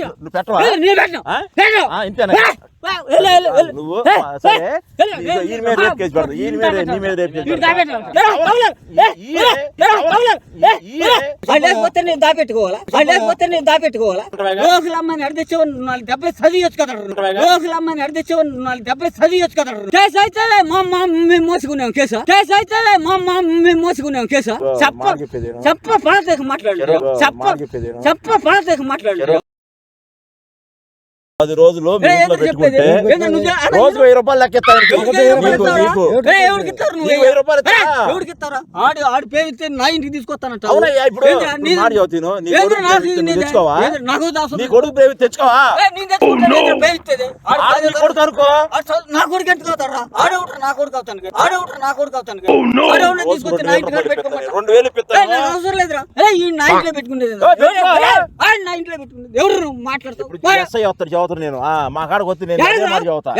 నువ్వు పెట్టవా? ఇంతేనా? ఏ, ఏ, వెళ్ళు, వెళ్ళు, వెళ్ళు. నువ్వు ఏ, ఆ, సరే ఏ, ఇదిగో ఈయన మీద రేప్ కేసు పెడతా ఈయన మీద నీ మీద రేప్ కేసు వీడు పెడతా. దాపెట్టు. ఏ, తగులు. ఏ, ఈ- ఏ, ఏ, తగులు. ఏ, ఈ- ఏ. ఆ లేకపోతే నేను దాపెట్టుకోవాలా ఆ లేకపోతే నేను దాపెట్టుకోవాలా ఉంటావేగా? లోకల అమ్మాయిని అడిగిచ్చేవాడు నాలుగు దెబ్బలు చదివచ్చు కదా ఉంటావేగా? లోకల అమ్మాయిని అడిగిచ్చేవాడు నాలుగు దెబ్బలు చదివచ్చు కదా కేసు అయితే మా అమ్మ మేము మోసుకున్నాం కేసు కేసు అయితే మా అమ్మ మేము మోసుకున్నాం కేసు ఓ, చెప్ప మాట చెప్పేది ఏనా? చెప్ప పాలతీక మాట్లాడు చెరో, చెప్ప మాట చెప్పేది ఏనా? చెప్ప పాలతీక మాట్లాడు చెరో. పది రోజులు మీ ఇంట్లో? పెట్టుకుంటే రోజు వెయ్యి రూపాయలు ఇస్తారా? ఆడి ఆడి పేరు ఇస్తే నా ఇంటికి తీసుకొస్తానంట అవునయ్యా ఇప్పుడు ఇప్పుడు మాట చదువుతాను నీ కొడుకు తెచ్చుకోవా? నీ కొడుకు తెచ్చుకోవా? నీ కాదు కొడుకు అనుకో. ఆడు చదువు- నా కొడుకు ఎందుకు అవుతారా ఆడేవుడు నా కొడుకు అవుతాను ఆడేవుడు నా కొడుకు అవుతాను ఆడేవుడు రోజు తీసుకొచ్చి రెండు నా వేలు ఇంటికి. రెండు అవసరం లేదురా. ఈ నా ఇంట్లో పెట్టుకునేది నా ఇంట్లో ఎవరు మాట్లాడుతావు చదువుతాను నేను? మా కాడకు వస్తే నేను అదే మాట చదువుతా.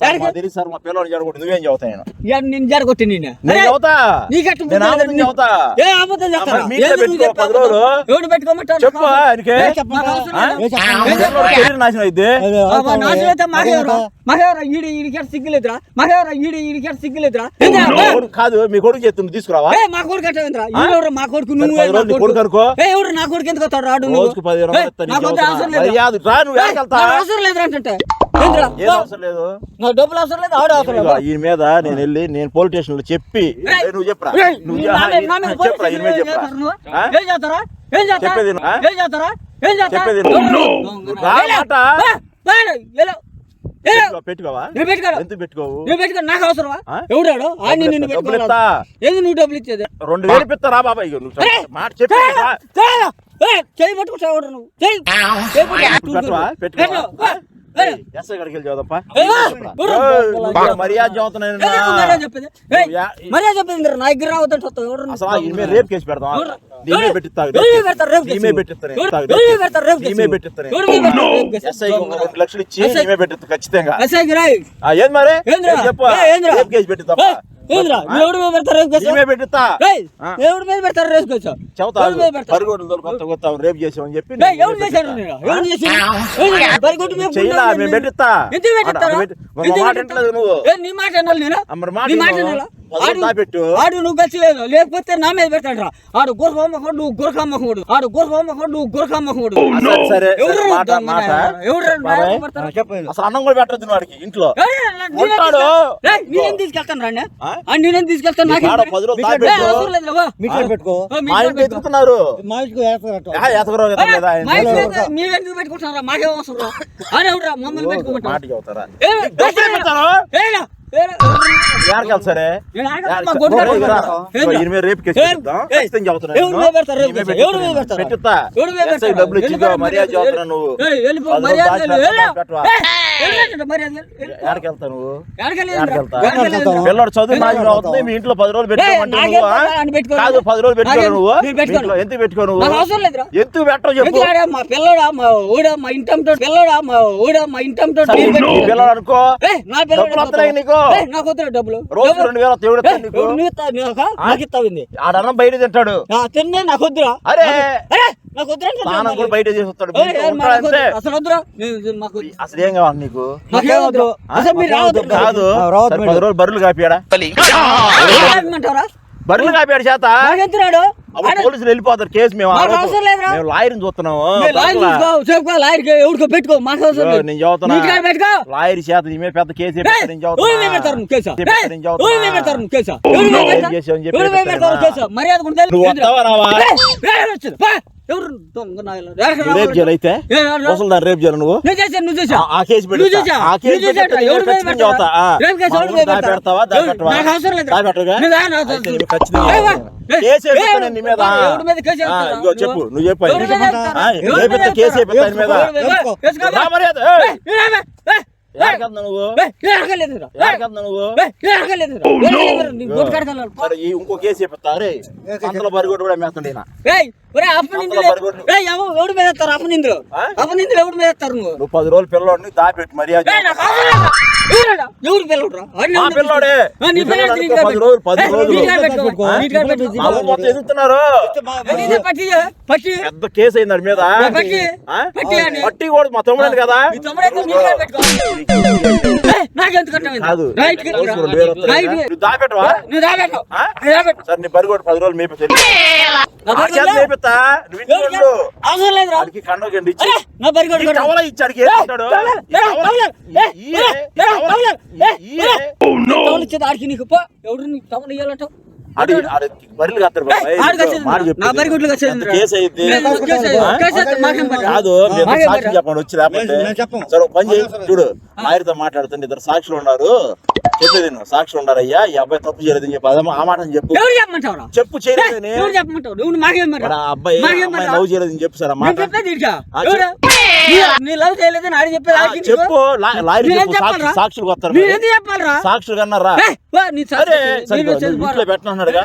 సార్, సార్ మా పిల్లలు నువ్వేం చదువుతా నేను? యాడ నేను జరగొట్టి నేను నేను చదువుతా. నీకట్టు నేను ఆపదం చదువుతా. ఏ ఆపద చెప్తారా? మరి మీట్లో ఏది నువ్వు పెట్టుకో, చెప్పే పది రోజులు. ఎవడు ఆయనకి. నాశనం అయితే మాకేవరా? ఈడి ఈడికి సిగ్గులేదురా మాకేవరా ఈడి ఈడికి సిగ్గులేదురా! కాదు మీ కొడుకు చెప్తుంది తీసుకురావా ఏ, మా కొడుకు అట్టేంద్రా ఈడెవరు మా కొడుకు నువ్వు నీ కొడుకు అనుకో. ఏ ఎవరు నా కొడుకు ఎందుకు వస్తాడు రాడు నువ్వు? రోజుకు పది. అవసరం. మర్యాద రా నువ్వు అవసరం లేదురా అంటుంటే ఏందిరా? ఏం అవసరం లేదు నాకు డబ్బులు అవసరం లేదు ఆడు అవసరం లేదు ఈయన మీద నేను వెళ్ళి నేను పోలీస్ స్టేషన్లో చెప్పి నువ్వు చెప్పరా నువ్వు నీ చెప్పరా? నా మీద- నా చెప్పరా ఏం చేస్తారు? ఏం చేస్తారా ఏం చేస్తారా? ఏం చేస్తారా ఏం చేస్తారా చెప్పేది రా మాట. పెట్టుకో, పెట్టుకోవా. ఎందుకు నువ్వు పెట్టుకో నాకు అవసరమా? ఆ? ఎవడాడు? ఆడిని నిన్ను డబ్బులు పెట్టుకోవాలి ఇస్తా. ఏది నువ్వు డబ్బులు ఇచ్చేది? రెండు వేలు ఇప్పిస్తారా బాబాయ్. ఇగో నువ్వు. మాట చెప్పి చేయి పట్టుకుంటావు నువ్వు. చేయి పట్టుకో. ఏ, ఏ, ఎస్ఐ గడికి వెళ్ళి చదువుపా ఏ? మర్యాద చదువుతున్నాను ఏ, మర్యాద చెప్పేది. నా దగ్గర రావద్దంటే? అసలు రేప్ కేసు కేసు? నీమే పెట్టిస్తాను? నీమే పెట్టిస్తాను రేపు కేసు? ఎస్ఐ రెండు లక్షలు ఇచ్చి ఎస్ఐ నీమే పెట్టిస్తా ఖచ్చితంగా. ఏది మరి? ఏం చెప్పు? ఏ, కేసు పెట్టిస్తా ఏంద్రా? నువ్వు ఎవడి మీద పెడతారు ఏయ్, ఆ. ఎవడి మీద పెడతారు కేసు? చెబుతా ఎవడి మీద పెడతారు? పరుగుడు కొత్త కొత్త రేప్ చేసామని చెప్పి ఏయ్, ఎవరు చేశారు? ఎవరు చేశారు? బరిగొడ్డు మీద చెయ్యలా మేము నేను. పెట్టిస్తా ఎందుకు ఎందుకు మాట నువ్వు నీ మాట వినాలి నేను? మరి మాట ఆడు-. ఆడు నువ్వు కలిసి లేదు. లేకపోతే నా మీద పెట్టాడు రా ఆడు నువ్వు ఆడు గురకమ్మకుడు నువ్వు దొంగ మాట నాయనా? ఎవరు బాబాయ్, నాయనా పడతారు? చెప్పండి. అసలు అన్నం కూడా వాడికి ఇంట్లో. నేనేం ఉంటాడు. తీసుకెళ్తాను? ఏయ్, నేనేం తీసుకెళ్తాను నాకేం పెట్టుకో. మీ ఇంట్లో మా ఇంట్లో మీరెందుకు పెట్టుకుంటున్నారా మాకేం అవసరం రా. అని మమ్మల్ని పెట్టుకోమంటారు సరే రేపు కేసు? పెట్టిస్తా. డబ్బులు ఇచ్చి మర్యాద నువ్వు నువ్వు? పిల్లడు చదువు నాశనం అవుతుంది మీ ఇంట్లో పది రోజులు పెట్టుకోమంటే. కాదు పది రోజులు పెట్టుకో నువ్వు ఎందుకు పెట్టుకో నువ్వు ఎందుకు పెట్టవు చెప్పు. మా పిల్లడా మా ఊడ మా ఇంటంతో పిల్లడా మా ఊడ మా ఇంటంతో పిల్లలు అనుకో నా పిల్లడు నీకు నాకు వద్దురా డబ్బులు రోజు. రెండు వేల దేవుడు నీకు? ఇస్తావింది బయట తింటాడు. తిన్నే నాకు వద్దురా. అరే! అరే నాకు వద్దురా అంటే స్నానం కూడా బయట. అసలు వద్దురా? ఏం కావాలి నీకు? నాకేం వద్దు. అసలు మీరు రావద్దు. కాదు. పది రోజులు బర్రెలు బర్రెలు కాపియాడు చేత. అప్పుడు పోలీసులు వెళ్ళిపోతారు కేసు మేము అవసరం. మేము చూస్తున్నాము లాయర్. తీసుకో చెప్పుకో లాయర్కి ఎవరికో పెట్టుకో మాకు అవసరం లేదు నేను చదువుతున్నా పెట్టుకో లాయర్ చేత నీ మీద పెద్ద కేసు నేను. నువ్వు కేసు? నేను నువ్వు కేసు? కేసు? మర్యాద కూడా ఎవరు దొంగ రేపు? చేయాలి అయితే ముసలి దాన్ని రేపు చేయాలి నువ్వు నువ్వు చేసావు, నువ్వు చేసావు. ఆ- కేసు పెడతా. ఆ కేసు. పెడితే ఎవరు. ఆ. రేపు కేసు ఎవరు? పెడతావా? ఎవరు- పెట్టవా? నాకు అవసరం లేదు. నువ్వు రా, నాకు అయితే అవసరం. ఖచ్చితంగా. కేసు నేను నీ మీద. ఎవరి మీద కేసు? ఇదిగో చెప్పు నువ్వు చెప్పు మీద రేపిస్తా, కేసు? వేపిస్తా నీ మీద. ఎవరి మీద? వేసుకో. రా మర్యాద, ఏయ్. ఇంకో కేసు చెప్తా రే. సంతలో బరిగొడ్డు కూడా మేస్తుండే ఎవడు ఆ? అప్పనిందులు ఎవడు మీద ఎత్తారు నువ్వు? పది రోజులు పిల్లోడిని దాపెట్టి మర్యాద పిల్లోడే. పిల్లోడు. పది రోజులు, పది రోజులు. ఎదుగుతున్నారు. పెద్ద కేసు అయింది మీద. పట్టి కూడా మా తమ్ముడు కదా? ఎవడు నీకు టవల్ ఇయ్యాలంటావు? కాదు చూడు ఆయనతో మాట్లాడుతుంది ఇద్దరు సాక్షులు ఉన్నారు. చెప్పేది ఉన్నారు అయ్యా ఈ అబ్బాయి తప్పు చేయలేదని చెప్పి అదే ఆ మాట అని చెప్పు. ఎవరు చెప్పమంటావురా? చెప్పు ఎవరు చెప్పమంటావు నువ్వు మాకేం మరి? మరి ఆ అబ్బాయి అమ్మాయి? లవ్ చేయలేదని చెప్పు సార్? నీ- లవ్ చేయలేదని ఆడి చెప్పేది? చెప్పు. లాయర్ సాక్షి? సాక్షులు వస్తారు నేను ఎందుకు చెప్పాలిరా? సాక్షులు కన్నారా ఏయ్, వా, నీ సాక్షి సరే. ఇంట్లో పెట్టనున్నాడుగా.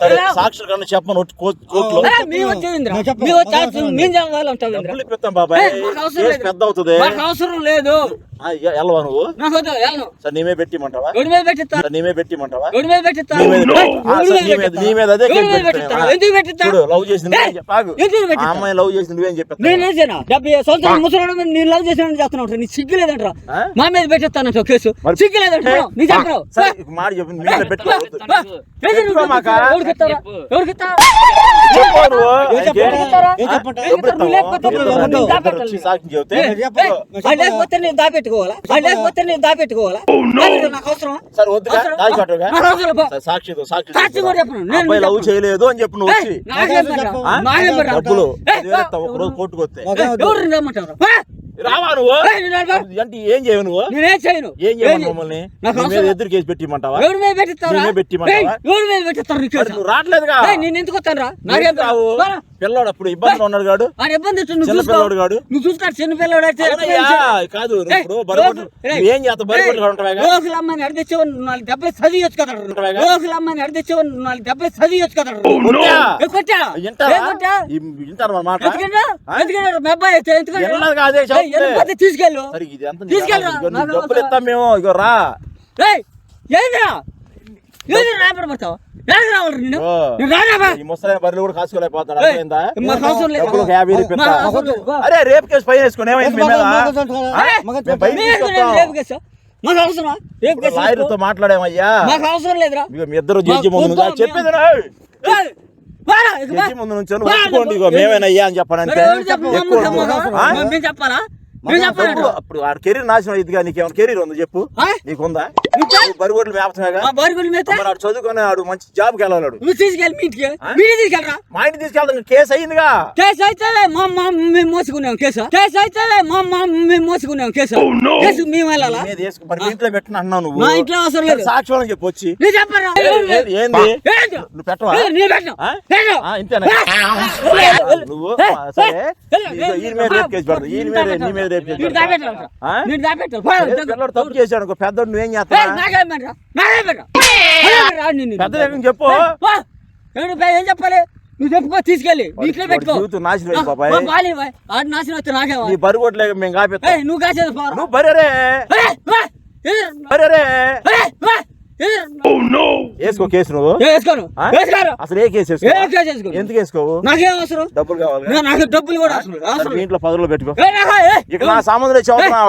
సరే. సాక్షులు కన్నా చెప్పను కోర్టులో మేము. పెద్ద అవుతుంది అవసరం లేదు. వెళ్ళవా నువ్వు? సరే నీమే పెట్టిమంటావా నీమే పెట్టిమంటావా నీ మీద- అదే? చూడు లవ్ పెట్టిస్తా? అమ్మాయి లవ్ చేసింది నువ్వేం చెప్పాను నేనేం చేయనా? డెబ్బై సంవత్సరాల ముసలి నేను లవ్ చేసిన చేస్తున్నావు నీ సిగ్గు లేదంటరా. ఆ? మా మీద పెట్టేస్తానంట కేసు. సిగ్గు నీ చెప్పరావు మాట చెప్పు నీ మీద పెట్టుకోవద్దు సాక్షి చెబితే ఏయ్, దాపెట్టుకోవాలా అది లేకపోతే నేను దాపెట్టుకోవాలా అది నాకు అవసరమా సరే వద్దుగా అవసరం? దాచి పట్టుగా నాకు అవసరం పో. సరే, సాక్షి సాక్షి సాక్షి కూడా చెప్పను. నేను అబ్బాయి లవ్ చెప్పను. చేయలేదు అని చెప్పు నువ్వు వచ్చి ఏయ్, నాకేం పని రా? ఆ? నాకేం పని రా? డబ్బులు ఏయ్, పదివేలు ఇస్తావు, ఒక రోజు కోర్టుకు వస్తే ఓకే. ఏయ్, ఎవరు రమ్మంటారు పా. రావా నువ్వు ఏయ్, నేను రాను. అంటే ఏం చేయవు నువ్వు నేనేం చేయను ఏం మమ్మల్ని నాకు నీ మీద అవసరం ఎదురు కేసు పెట్టిమంటావా ఎవరి మీద పెట్టిస్తారా నేనే పెట్టిమంటావా? ఏయ్, ఎవరి మీద పెట్టిస్తారు నీకు మరి నువ్వు రావట్లేదుగా నేను ఎందుకు వస్తాను రా నాకేం రావు? పిల్లోడు అప్పుడు ఇబ్బందిలో ఉన్నాడు ఆ ఇబ్బంది చిన్న పిల్లోడు కాడు. నువ్వు చూసుకో చిన్న అవునయ్యా, కాదు ఏం అమ్మాయిని నాలుగు చదివచ్చు కదా అమ్మాయిని నాలుగు చదివచ్చు కదా. ఎందుకంటే తీసుకెళ్ళు. ఇగో రా ఏయ్, ఏందిరా ఏందిరా ఈ ముసలైన బర్రెలు కూడా కాసుకోలేకపోతాడు. అరే రేపు కేసు పైన వేసుకుని ఏమైంది మాకు అవసరమా లాయర్తో మాట్లాడామయ్యా? మాకు అవసరం లేదురా. మీ ఇద్దరు జడ్జి ముందు చెప్పేది ఏయ్, వారా, ఇక వా. జడ్జి ముందు నుంచి మేమేనయ్యా అని చెప్పానంటే మరి ఎవరు చెప్పు? ఎక్కువ అమ్మ, అమ్మ, అమ్మ. ఆ? మేము చెప్పాలా? అప్పుడు ఆ కెరీర్ నాశనం అయిందిగా నీకేమైనా కెరీర్ ఉందో చెప్పు? నీకుందా? నువ్వు బరిగొడ్లు మేపతమేగా మా బారుగుల మీద మరి ఆడు చదువుకొని ఆడు మంచి జాబ్కి వెళ్ళాలి ఆడు. నువ్వు తీసుకెళ్ళి మీ ఇంటికి ఆ? మీరే తీసుకెళ్ళరా మా ఇంటికి తీసుకెళ్తాం కేసు అయిందిగా కేసు అయితే మా మా మేము మోసుకున్నాం కేసు కేసు అయితే మా మా మేము మోసుకున్నాం కేసు కేసు మేము వెళ్ళాలా మరి ఇంట్లో పెట్టిన అన్నావు నువ్వు మా ఇంట్లో అవసరం లేదు సాక్షి వాళ్ళని చెప్పు వచ్చి నేను చెప్పరా ఏంది? నువ్వు పెట్టవా నేను పెట్టను. ఇంతేనా నువ్వు సరే ఈయన మీద రేపు కేసు పెడతా ఈయన మీద నీ మీద పిల్లోడు తప్పు చేశాడు పెద్దోడు నువ్వేం చేస్తావా నాకేం? నాకేం? నాకేం పెద్ద చెప్పు? ఏం చెప్పాలి? నువ్వు చెప్పుకో తీసుకెళ్ళి. వాడి పెట్టుకో. నాశనం. ఆడు నాశనం వస్తే నాకేమో నీ బరుగొట్లే మేము కాపెత్తాం ఏయ్, నువ్వు కాసేది. నువ్వు బరేరే ఏయ్, ఎదురు. వేసుకో కేసు నువ్వు. వేసుకోను. అసలు ఏ కేసు వేసుకో ఎందుకు వేసుకోవు? నాకేం అవసరం? డబ్బులు కావాలి నాకు డబ్బులు కూడా అవసరం. ఇంట్లో పదులు పెట్టుకో. ఏయ్, నాకు, ఏయ్, ఇక నా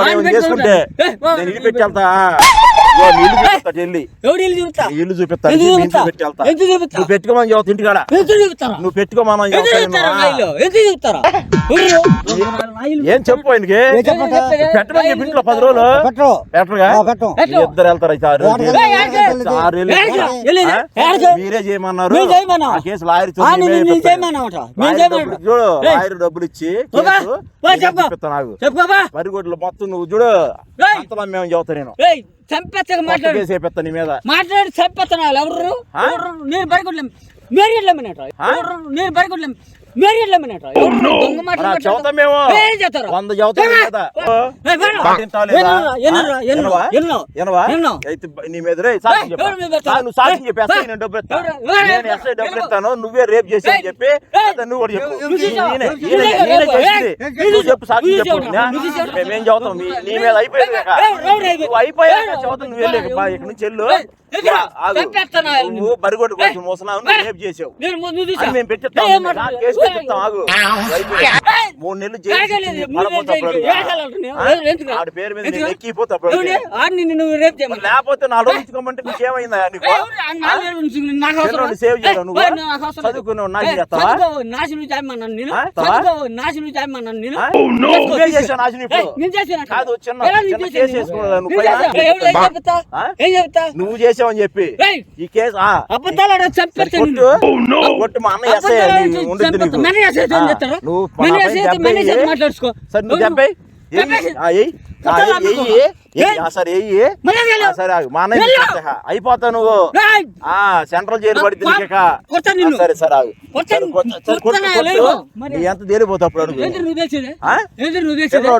ఆయన చేసుకుంటే నేను ఇల్లు పెట్టి వెళ్తా. ఇదిగో నీ ఇల్లు చూపిస్తా చెల్లి ఎవడు ఇల్లు చూపుతా నీ ఇల్లు చూపిస్తా ఎందుకు నీ చూపిస్తా? ఇంట్లో పెట్టి వెళ్తా. ఎందుకు చూపిస్తా? నువ్వు పెట్టుకోమని పెట్టుకోమని ఏం చెప్పు ఆయనకి? పెట్టమని చెప్పి. ఇంట్లో పది రోజులు. పెట్టరుగా. ఇద్దరు వెళ్తారు అయితే ఆరు. ఆరు? మీరే చేయమన్నారు. కేసు లాయర్ చూడు. లాయర్ డబ్బులు ఇచ్చి నీకు. పరిగొడ్లు మొత్తం నువ్వు చూడు. మేము చెబుతా నేను. కొత్త మాట్లాడు. నీ మీద. మాట్లాడి చంపేస్తున్నా ఎవరు? ఆ? ఎవరు? నేను బరికొట్లేం మీరు దొంగ మాటలు వంద నువ్వు నేను డబ్బులు ఇస్తాను. ఎవరు? ఎవరు? నేను ఎస్ఐ డబ్బులు ఎవరు? ఇస్తాను. నువ్వే రేపు ఏయ్, చెప్పి నువ్వు కూడా చెప్పు. నువ్వు చెప్పు. సాక్షి చెప్పు? మేమేం చదువుతాం నీ మీద అయిపోయింది అయిపోయాక ఏయ్, చదువుతావు నువ్వు వెళ్ళి బా ఇక్కడ నుంచి వెళ్ళు. నువ్వు బరిగొట్టు కోసం మోసనావు నువ్వు ఏయ్, రేపు చేసావు మేము పెట్టిస్తాం? కేసు పెట్టిస్తాం ఆగు మూడు నెలలు? ఆడి పేరు మీద. లేకపోతే ఉంచుకోమంటే నీకు నాకు సేవ్ ఏయ్, నువ్వు? చదువుకున్నావు, నాశనం చేస్తావా? నాశనం చేయమన్నాను నేను. నాశనం చేయమన్నాను నేను. తీసుకో. చేసావు నాశనం ఇప్పుడు. కాదు, చిన్న-? కేసు వేసుకున్నావు నువ్వు? ఏం చెప్తా? చేసావని చెప్పి ఈ కేసు ఆ, అబద్ధాలు చంపేస్తాను కొట్టు. ఆ, కొట్టు మా అన్న ఎస్ఐ? నువ్వు. మాట్లాడుకో. సరే నువ్వు ఎవరు? సరే చేయలేవు. సరే. మా అన్నయ్య. అయిపోతా నువ్వు. ఆ సెంట్రల్ జైలు నిన్ను. సరే సరే ఆగు. ఎంత తేలిపోతావు అప్పుడు అడుగు.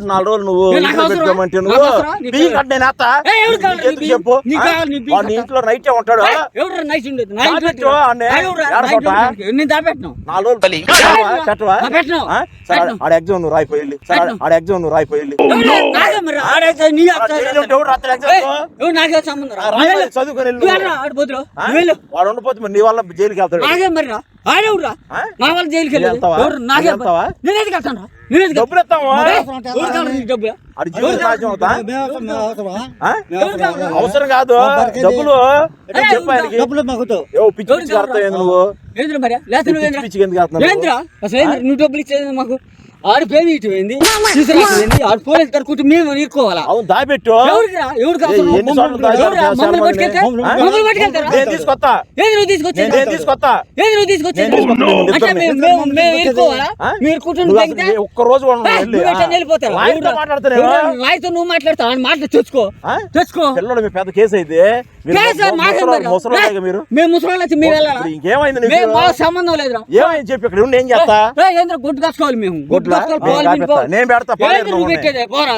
నాలుగు రోజులు నువ్వు ఏ? పెట్టుకోమంటే నువ్వు అవసరమా? నీ బీ పిల్ల- కట్ట నేను. ఏ? చెప్పు. నీ. ఇంట్లో నైట్ ఉంటాడు. నాలుగు రోజులు పెట్టను. ఆడ ఎగ్జామ్ నువ్వు రాయిపోయి. ఆడ ఎగ్జామ్ నువ్వు రాయిపోయి నాకే సంబంధం చదువుకొని. నువ్వు. వాడు ఉండిపోతే నీ వల్ల జైలుకి వెళ్తాడు. నాకే మరి? నా వల్ల జైలుకి? నేను ఎందుకు వెళ్తాను? నేను ఎందుకు డబ్బులు డబ్బులు? అవసరం కాదు. డబ్బులు. డబ్బులు మాకుతో ఏవో పిచ్చి నువ్వు? మరి? లేకపోతే నువ్వు ఎందుకు అసలు? నువ్వు డబ్బులు ఇచ్చేది మాకు? ఆడు పేరు ఇటువైంది తీసుకురాకపోయింది ఆడు పోలీసు కనుక్కుంటే మేము ఇరుకోవాలా అవును దాపెట్టు ఎవరికి రా? ఎవరికి అవసరం? ఏ, ఎన్ని సార్లు దాచారు ఎవరురా? చాలా మమ్మల్ని మందిని? పట్టుకెళ్తే? ఆ? మమ్మల్ని పట్టుకెళ్తారా? నేను తీసుకొస్తా ఏంది నువ్వు తీసుకొచ్చేది? నేను తీసుకొస్తా ఏంది నువ్వు తీసుకొచ్చేది? నేను తీసుకొస్తా. అంటే ఇద్దరిని. మేము- మేము- మేము ఇరుకోవాలా? ఆ? మీరు కూర్చొని నువ్వు ఒక్క రోజు ఉండవు వెళ్ళి. మాట్లాడుతున్నావా? నువ్వు మాట్లాడతావు తెచ్చుకో ఆ? తెచ్చుకో పిల్లలు మీ పెద్ద కేసు అయితే మేము సంబంధం ఏమైంది చెప్పి ఇక్కడ ఉండి ఏం చేస్తా? ఏంద్ర గుడ్డు మేము. గుడ్డు నేను పెడతా, నువ్వు పెట్టేదే? పోరా.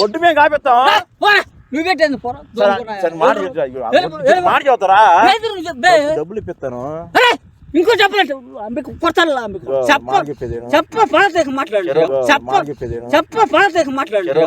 గొడ్డు మేము పోరా నువ్వు పెట్టేది పోరా మాట చెబుతారా? డబ్బులు ఇప్పిస్తాను. ఇంకో చెప్పలేదు. మీకు చెప్ప? చెప్ప పడతేక మాట్లాడలేదు ఇగో, చెప్ప? చెప్ప పడతేక మాట్లాడలేదు